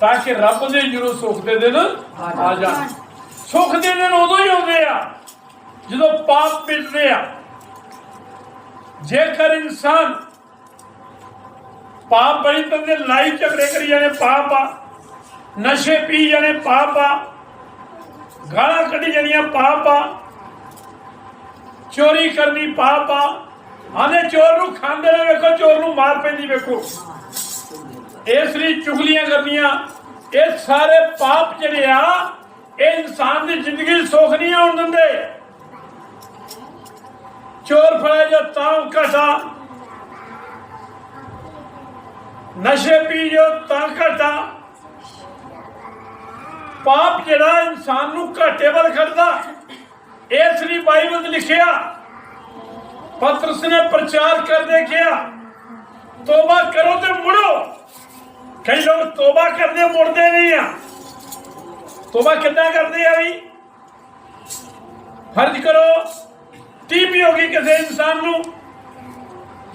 ਤਾਂ ਕਿ ਰੱਬ ਦੇ ਜਦੋਂ ਸੁੱਖ ਦੇ ਦਿਨ ਆ ਜਾਣ। ਸੁੱਖ ਦੇ ਦਿਨ ਉਦੋਂ ਹੀ ਆਉਂਦੇ ਆ ਜਦੋਂ ਪਾਪ ਮਿਟਦੇ ਆ। ਜੇਕਰ ਇਨਸਾਨ ਪਾਪ ਬੜੀ ਤੰਦੇ ਲਾਈ ਝਗੜੇ ਕਰੀ ਜਾਣੇ ਪਾਪ ਆ ਨਸ਼ੇ ਪੀ ਜਾਣੇ ਪਾਪ ਆ ਗਾਲਾਂ ਕੱਢੀ ਜਾਣੀਆਂ ਪਾਪ ਆ ਚੋਰੀ ਕਰਨੀ ਪਾਪ ਆ ਆਨੇ ਚੋਰ ਨੂੰ ਖਾਂਦੇ ਨੇ ਵੇਖੋ ਚੋਰ ਨੂੰ ਮਾਰ ਪੈਂਦੀ ਵੇਖੋ। ਇਸ ਲਈ ਚੁਗਲੀਆਂ ਕਰਨੀਆਂ। ਇਹ ਸਾਰੇ ਪਾਪ ਜਿਹੜੇ ਆ, ਇਹ ਇਨਸਾਨ ਦੀ ਜ਼ਿੰਦਗੀ 'ਚ ਸੁੱਖ ਨਹੀਂ ਆਉਣ ਦਿੰਦੇ। ਚੋਰ ਫੜੇ ਜੋ ਤਾਂ ਘਟਾ। ਨਸ਼ੇ ਪੀ ਜੋ ਤਾਂ ਘਟਾ। ਪਾਪ ਜਿਹੜਾ ਇਨਸਾਨ ਨੂੰ ਘਾਟੇ ਵੱਲ ਖੜਦਾ। ਇਸ ਲਈ ਬਾਈਬਲ 'ਚ ਲਿਖਿਆ, ਪਤਰਸ ਨੇ ਪ੍ਰਚਾਰ ਕਰ ਦੇਖਿਆ ਤੋਬਾ ਕਰੋ ਤੇ ਮੁੜੋ। ਕਈ ਲੋਕ ਤੋਬਾ ਕਰਦੇ ਮੁੜਦੇ ਨਹੀਂ ਆ। ਤੋਬਾ ਕਿੱਦਾਂ ਕਰਦੇ ਆ ਵੀ? ਫਰਜ਼ ਕਰੋ ਟੀਬੀ ਹੋ ਗਈ ਕਿਸੇ ਇਨਸਾਨ ਨੂੰ।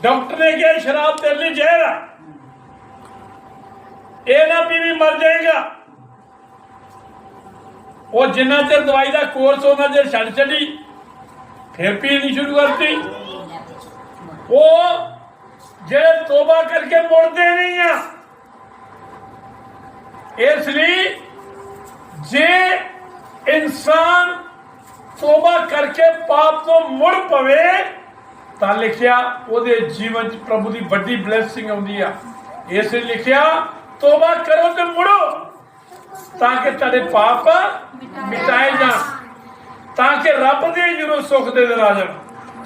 ਡਾਕਟਰ ਨੇ ਕਿਹਾ, ਸ਼ਰਾਬ ਤੇਰੇ ਲਈ ਜ਼ਹਿਰ ਆ। ਇਹ ਨਾ ਪੀਵੀ ਮਰ ਜਾਏਗਾ। ਉਹ ਜਿੰਨਾ ਚਿਰ ਦਵਾਈ ਦਾ ਕੋਰਸ ਉਹਨਾਂ ਚਿਰ ਛੱਡ ਛੱਡੀ, ਫਿਰ ਪੀਣੀ ਸ਼ੁਰੂ ਕਰਤੀ। ਉਹ ਜਿਹੜੇ ਤੋਬਾ ਕਰਕੇ ਮੁੜਦੇ ਨਹੀਂ ਆ ਇਸ ਲਈ ਜੇ ਇਨਸਾਨ ਤੋਬਾ ਕਰਕੇ ਪਾਪ ਤੋਂ ਮੁੜ ਪਵੇ, ਤਾਂ ਲਿਖਿਆ ਉਹਦੇ ਜੀਵਨ 'ਚ ਪ੍ਰਭੂ ਦੀ ਵੱਡੀ ਬਲੇਸਿੰਗ ਆਉਂਦੀ ਆ। ਇਸ ਲਈ ਲਿਖਿਆ, ਤੋਬਾ ਕਰੋ ਤੇ ਮੁੜੋ, ਤਾਂ ਕਿ ਤੁਹਾਡੇ ਪਾਪ ਮਿਟਾਏ ਜਾਣ, ਤਾਂ ਕਿ ਰੱਬ ਦੇ ਜਦੋਂ ਸੁੱਖ ਦੇ ਦਿਨ ਆ ਜਾਣ।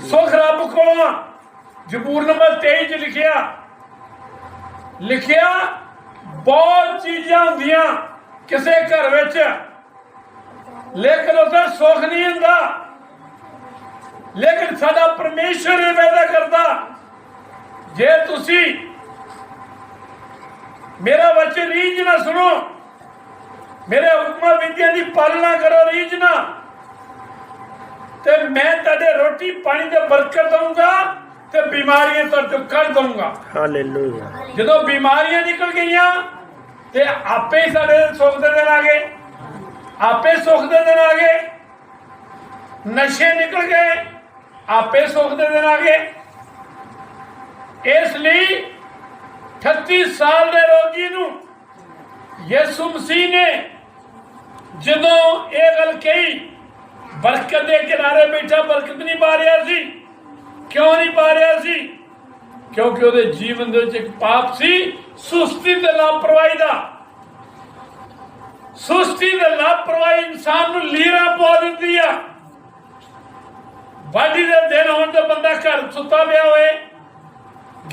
ਸੁੱਖ ਰੱਬ ਕੋਲੋਂ ਜ਼ਬੂਰ ਨੰਬਰ 23 ਚ ਲਿਖਿਆ ਲਿਖਿਆ ਬਹੁਤ ਚੀਜ਼ਾਂ ਹੁੰਦੀਆਂ ਕਿਸੇ ਘਰ ਵਿੱਚ। ਲੇਕਿਨ ਉਹਦਾ ਸੁੱਖ ਨਹੀਂ ਹੁੰਦਾ। ਲੇਕਿਨ ਸਾਡਾ ਪਰਮੇਸ਼ਰ ਇਹ ਵਾਅਦਾ ਕਰਦਾ ਜੇ ਤੁਸੀਂ ਮੇਰਾ ਵਚਨ ਰੀਝ ਨਾ ਸੁਣੋ ਮੇਰੇ ਹੁਕਮਾਂ ਵਿਧੀਆਂ ਦੀ ਪਾਲਣਾ ਕਰੋ ਰੀਝ ਨਾ। ਤੇ ਮੈਂ ਤੁਹਾਡੇ ਰੋਟੀ ਪਾਣੀ ਤੇ ਬਰਕਤ ਦਊਂਗਾ ਤੇ ਬਿਮਾਰੀਆਂ ਤੋਂ ਕੱਢ ਦਊਂਗਾ। ਹਾਲੇਲੂਇਆ। ਜਦੋਂ ਬਿਮਾਰੀਆਂ ਨਿਕਲ ਗਈਆਂ ਤੇ ਆਪੇ ਹੀ ਸਾਡੇ ਸੁੱਖ ਦੇ ਦਿਨ ਆ ਗਏ। ਆਪੇ ਸੁੱਖ ਦੇ ਦਿਨ ਆ ਗਏ। ਨਸ਼ੇ ਨਿਕਲ ਗਏ, ਆਪੇ ਸੁੱਖ ਦੇ ਦਿਨ ਆ ਗਏ। ਇਸ ਲਈ 38 ਸਾਲ ਦੇ ਰੋਗੀ ਨੂੰ ਯਿਸੂ ਮਸੀਹ ਨੇ ਜਦੋਂ ਇਹ ਗੱਲ ਕਹੀ, ਬਰਕਤ ਦੇ ਕਿਨਾਰੇ ਬੈਠਾ, ਬਰਕਤ ਨਹੀਂ ਪਾ ਰਿਹਾ ਸੀ। ਕਿਉਂ ਨਹੀਂ ਪਾ ਰਿਹਾ ਸੀ? ਕਿਉਂਕਿ ਉਹਦੇ ਜੀਵਨ ਦੇ ਵਿੱਚ ਇੱਕ ਪਾਪ ਸੀ। ਸੁਸਤੀ ਤੇ ਲਾਪਰਵਾਹੀ ਦਾ। ਸੁਸਤੀ ਤੇ ਲਾਪਰਵਾਹੀ ਇਨਸਾਨ ਨੂੰ ਲੀਰਾ ਪਾ ਦਿੰਦੀ ਆ। ਵਾਢੀ ਦੇ ਦਿਨ ਹੋਣ ਤੇ ਬੰਦਾ ਘਰ ਸੁੱਤਾ ਪਿਆ ਹੋਏ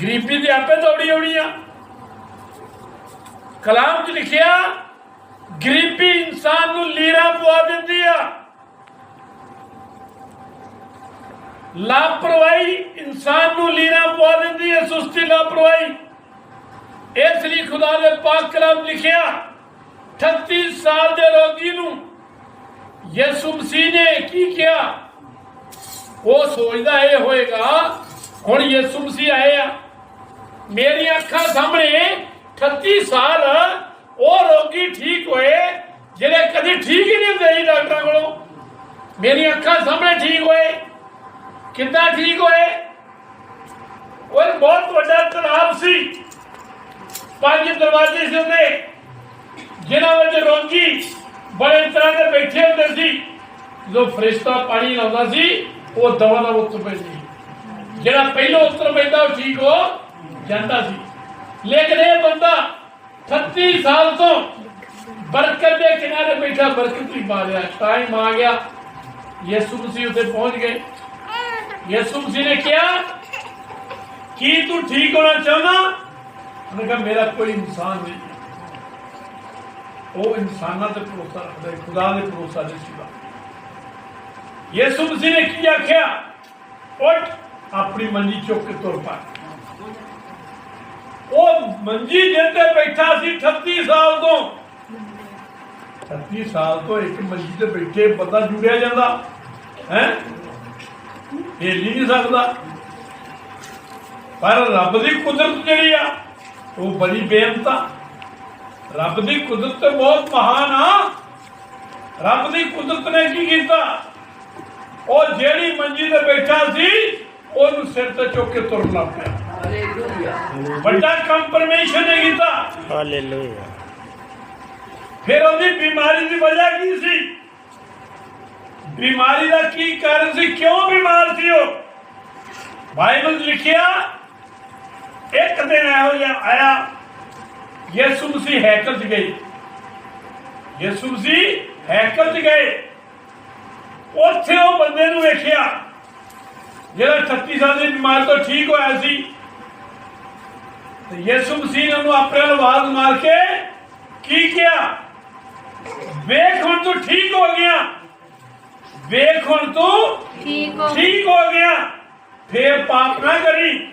ਗਰੀਬੀ ਦੇ ਆਪੇ ਦੌੜੀ ਆਉਣੀ ਆ। ਕਲਾਮ 'ਚ ਲਿਖਿਆ, ਗਰੀਬੀ ਇਨਸਾਨ ਨੂੰ ਲੀਰਾ ਪਵਾ ਦਿੰਦੀ ਆ। ਲਾਪਰਵਾਹੀ ਇਨਸਾਨ ਨੂੰ ਲੀਰਾ ਪਵਾ ਦਿੰਦੀ ਹੈ ਸੁਸਤੀ ਲਾਪਰਵਾਹੀ। ਇਸ ਲਈ ਖੁਦਾ ਦੇ ਪਾਕ ਕਲਾਮ ਲਿਖਿਆ 38 ਸਾਲ ਦੇ ਰੋਗੀ ਨੂੰ ਯਿਸੂ ਮਸੀਹ ਨੇ ਕੀ ਕਿਹਾ? ਉਹ ਸੋਚਦਾ ਇਹ ਹੋਏਗਾ, ਹੁਣ ਯਿਸੂ ਮਸੀਹ ਆਏ ਆ। ਮੇਰੀਆਂ ਅੱਖਾਂ ਸਾਹਮਣੇ 38 ਸਾਲ ਉਹ ਰੋਗੀ ਠੀਕ ਹੋਏ ਜਿਹੜੇ ਕਦੇ ਠੀਕ ਹੀ ਨਹੀਂ ਹੁੰਦੇ ਸੀ ਡਾਕਟਰਾਂ ਕੋਲੋਂ। ਮੇਰੀ ਅੱਖਾਂ ਸਾਹਮਣੇ ਠੀਕ ਹੋਏ। ਕਿੱਦਾਂ ਠੀਕ ਹੋਏ? ਉਹ ਬਹੁਤ ਵੱਡਾ ਤਲਾਬ ਸੀ। ਪੰਜ ਦਰਵਾਜ਼ੇ ਸੀ ਉਹਦੇ, ਜਿਨ੍ਹਾਂ ਵਿੱਚ ਰੋਗੀ ਬੜੇ ਤਰ੍ਹਾਂ ਦੇ ਬੈਠੇ ਹੁੰਦੇ ਸੀ। ਜੋ ਫਰਿਸ਼ਤਾ ਪਾਣੀ ਲਾਉਂਦਾ ਸੀ, ਉਹ ਦਵਾ ਦਾ ਉੱਤਰ ਪੈਂਦੀ। ਜਿਹੜਾ ਪਹਿਲਾਂ ਉੱਤਰ ਪੈਂਦਾ, ਉਹ ਠੀਕ ਹੋ ਜਾਂਦਾ ਸੀ। ਲੇਕਿਨ ਇਹ ਬੰਦਾ 38 ਸਾਲ ਤੋਂ ਬਰਕਤ ਦੇ ਕਿਨਾਰੇ ਬੈਠਾ, ਬਰਕਤ ਨਹੀਂ ਪਾ ਰਿਹਾ ਟਾਈਮ ਆ ਗਿਆ। ਯਿਸੂ ਮਸੀਹ ਉੱਤੇ ਪਹੁੰਚ ਗਏ। ਯਿਸੂ ਮਸੀਹ ਨੇ ਕਿਹਾ, ਕੀ ਤੂੰ ਠੀਕ ਹੋਣਾ ਚਾਹੁੰਦਾ? ਉਹਨੇ ਕਿਹਾ ਮੇਰਾ ਕੋਈ ਇਨਸਾਨ ਨਹੀਂ ਉਹ ਇਨਸਾਨਾਂ ਤੇ ਭਰੋਸਾ ਰੱਖਦਾ ਹੈ, ਖੁਦਾ ਦੇ ਭਰੋਸਾ ਨਹੀਂ ਸੀਗਾ ਯਿਸੂ ਮਸੀਹ ਨੇ ਕੀ ਆਖਿਆ? ਉੱਠ ਆਪਣੀ ਮੰਜੀ ਚੁੱਕ ਕੇ ਤੁਰ ਪਾ। ਉਹ ਮੰਜੀ ਦੇ ਬੈਠਾ ਸੀ 38 ਸਾਲ ਤੋਂ। 38 ਸਾਲ ਤੋਂ ਇੱਕ ਮੰਜੀ ਤੇ ਬੈਠੇ ਬੰਦਾ ਜੁੜਿਆ ਜਾਂਦਾ ਹੈ? ਹਿੱਲ ਨਹੀਂ ਸਕਦਾ। ਪਰ ਰੱਬ ਦੀ ਕੁਦਰਤ ਜਿਹੜੀ ਆ ਉਹ ਬੜੀ ਬੇਅੰਤਾ ਰੱਬ ਦੀ ਕੁਦਰਤ ਤੇ ਬਹੁਤ ਮਹਾਨ ਆ। ਰੱਬ ਦੀ ਕੁਦਰਤ ਨੇ ਕੀ ਕੀਤਾ? ਉਹ ਜਿਹੜੀ ਮੰਜੀ ਤੇ ਬੈਠਾ ਸੀ ਉਹਨੂੰ ਸਿਰ ਤੇ ਚੁੱਕ ਕੇ ਤੁਰਨ ਲੱਗ ਪਿਆ। ਹਾਲੇਲੂਇਆ। ਵੱਡਾ ਕੰਮ ਪਰਮੇਸ਼ਰ ਨੇ ਕੀਤਾ। ਹਾਲੇਲੂਇਆ। ਫਿਰ ਉਹਦੀ ਬਿਮਾਰੀ ਦੀ ਵਜ੍ਹਾ ਕੀ ਸੀ? ਬਿਮਾਰੀ ਦਾ ਕੀ ਕਾਰਨ ਸੀ? ਕਿਉਂ ਬਿਮਾਰ ਸੀ ਉਹ? ਬਾਈਬਲ ਲਿਖਿਆ ਇੱਕ ਦਿਨ ਇਹੋ ਜਿਹਾ ਆਇਆ? ਯਿਸੂ ਮਸੀਹ ਹੈਕਲ 'ਚ ਗਏ ਯਿਸੂ ਮਸੀਹ ਹੈਕਲ 'ਚ ਗਏ ਉੱਥੇ ਉਹ ਬੰਦੇ ਨੂੰ ਵੇਖਿਆ ਜਿਹੜਾ 38 ਸਾਲ ਦੀ ਬਿਮਾਰੀ ਤੋਂ ਠੀਕ ਹੋਇਆ ਸੀ। ਤੇ ਯਿਸੂ ਮਸੀਹ ਨੇ ਉਹਨੂੰ ਆਪਣੇ ਆਵਾਜ਼ ਮਾਰ ਕੇ ਕੀ ਕਿਹਾ? ਵੇਖ ਹੁਣ ਤੂੰ ਠੀਕ ਹੋ ਗਿਆ। ਵੇਖ ਹੁਣ ਤੂੰ ਠੀਕ ਹੋ ਗਿਆ। ਫੇਰ ਪਾਪ ਨਾ ਕਰੀ।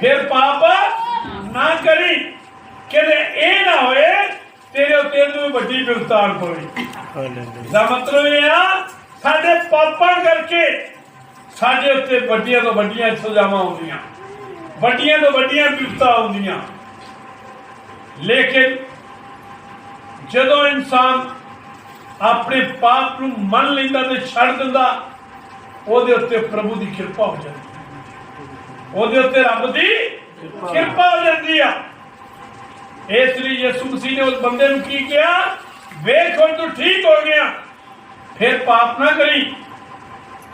ਫੇਰ ਪਾਪ ਨਾ ਕਰੀ। ਕਿਤੇ ਇਹ ਨਾ ਹੋਏ ਤੇਰੇ ਉੱਤੇ ਨੂੰ ਵੱਡੀ ਬਿਲਤਾਨ ਪਵੇ ਹਾਲੇਲੂਇਆ ਦਾ ਮਤਲਬ ਇਹ ਆ ਸਾਡੇ ਪਾਪਾਂ ਕਰਕੇ ਸਾਡੇ ਉੱਤੇ ਵੱਡੀਆਂ ਤੋਂ ਵੱਡੀਆਂ ਸਜ਼ਾਵਾਂ ਆਉਂਦੀਆਂ। ਵੱਡੀਆਂ ਤੋਂ ਵੱਡੀਆਂ ਬਿਪਤਾ ਆਉਂਦੀਆਂ। ਲੇਕਿਨ ਜਦੋਂ ਇਨਸਾਨ ਆਪਣੇ ਪਾਪ ਨੂੰ ਮੰਨ ਲੈਂਦਾ ਤੇ ਛੱਡ ਦਿੰਦਾ ਉਹਦੇ ਉੱਤੇ ਪ੍ਰਭੂ ਦੀ ਕਿਰਪਾ ਹੋ ਜਾਂਦੀ। ਉਹਦੇ ਉੱਤੇ ਰੱਬ ਦੀ ਕਿਰਪਾ ਹੋ ਜਾਂਦੀ ਆ। ਇਸ ਲਈ ਯਿਸੂ ਮਸੀਹ ਨੇ ਉਸ ਬੰਦੇ ਨੂੰ ਕੀ ਕਿਹਾ? ਵੇਖ, ਹੁਣ ਤੂੰ ਠੀਕ ਹੋ ਗਿਆ। ਫਿਰ ਪਾਪ ਨਾ ਕਰੀ,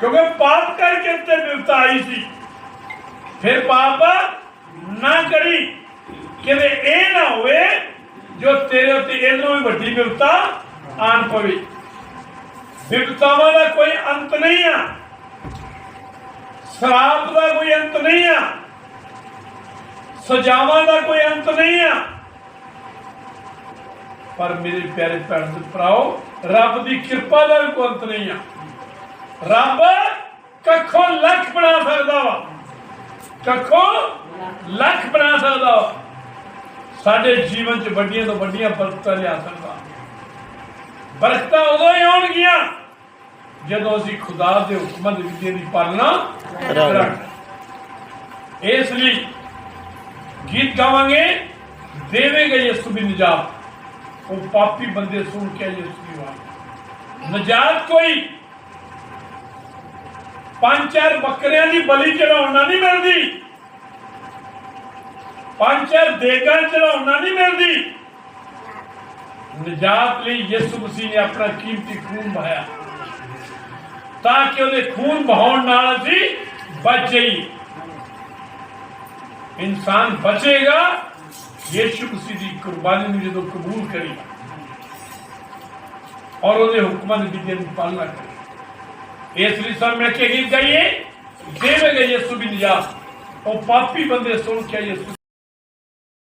ਕਿਉਂਕਿ ਪਾਪ ਕਰਕੇ ਉੱਤੇ ਬਿਪਤਾ ਆਈ ਸੀ। ਫਿਰ ਪਾਪ ਨਾ ਕਰੀ, ਕਿਵੇਂ ਇਹ ਨਾ ਹੋਵੇ ਜੋ ਤੇਰੇ ਉੱਤੇ ਇਹਨੂੰ ਵੀ ਵੱਡੀ ਬਿਪਤਾ ਆਣ ਪਵੇ। ਬਿਪਤਾਵਾਂ ਦਾ ਕੋਈ ਅੰਤ ਨਹੀਂ ਆ। ਸ਼ਰਾਬ ਦਾ ਕੋਈ ਅੰਤ ਨਹੀਂ ਆ। ਸਜ਼ਾਵਾਂ ਦਾ ਕੋਈ ਅੰਤ ਨਹੀਂ ਆ। ਪਰ ਮੇਰੇ ਪਿਆਰੇ ਭੈਣ ਤੇ ਭਰਾਓ, ਰੱਬ ਦੀ ਕਿਰਪਾ ਦਾ ਵੀ ਕੋਈ ਅੰਤ ਨਹੀਂ ਆ। ਰੱਬ ਕੱਖੋਂ ਲੱਖ ਬਣਾ ਸਕਦਾ ਵਾ। ਕੱਖੋਂ ਲੱਖ ਬਣਾ ਸਕਦਾ ਵਾ। ਸਾਡੇ ਜੀਵਨ 'ਚ ਵੱਡੀਆਂ ਤੋਂ ਵੱਡੀਆਂ ਬਰਕਤਾਂ ਲਿਆ ਸਕਦਾ। ਬਰਕਤਾਂ ਉਦੋਂ ਹੀ ਆਉਣਗੀਆਂ। ਜਦੋਂ ਅਸੀਂ ਖੁਦਾ ਦੇ ਹੁਕਮਾਂ ਦੇ ਵਿਧੀ ਦੀ ਪਾਲਣਾ ਕਰਾਂਗੇ। ਇਸ ਲਈ ਗੀਤ ਗਾਵਾਂਗੇ, ਦੇਵੇਗਾ ਯਿਸੂ ਵੀ ਨਜਾਤ। ਉਹ ਪਾਪੀ ਬੰਦੇ ਸੁਣ ਕੇ ਯਿਸੂ ਦੀ ਆਵਾਜ਼। ਨਜਾਤ ਕੋਈ। ਪੰਜ ਚਾਰ ਬੱਕਰਿਆਂ ਦੀ ਬਲੀ ਚੜਾਉਣਾ ਨਹੀਂ ਮਿਲਦੀ। ਪੰਜ ਚਾਰ ਦੇਗਾਂ ਚੜਾਉਣਾ ਨਹੀਂ ਮਿਲਦੀ। ਨਜਾਤ ਲਈ ਯਿਸੂ ਮਸੀਹ ਨੇ ਆਪਣਾ ਕੀਮਤੀ ਖੂਨ ਬਹਾਇਆ ਤਾਂ ਕਿ ਉਹਦੇ ਖੂਨ ਬਹਾਉਣ ਨਾਲ ਅਸੀਂ ਬਚ ਜਾਈਏ। ਇਨਸਾਨ ਬਚੇਗਾ, ਯਿਸੂ ਮਸੀਹ ਦੀ ਕੁਰਬਾਨੀ ਨੂੰ ਜਦੋਂ ਕਬੂਲ ਕਰੇਗਾ ਔਰ ਉਹਦੇ ਹੁਕਮਾਂ ਦੀ ਵਿਧੀ ਦੀ ਪਾਲਣਾ ਕਰੇ। ਇਸ ਲਈ ਸਭ ਮਿਲ ਕੇ ਗੀਤ ਗਾਈਏ। ਦੇਵੇਗਾ ਯਿਸੂ ਵੀ ਨਿਜਾਤ। ਉਹ ਪਾਪੀ ਬੰਦੇ ਸੁਣ ਕੇ ਯਿਸੂ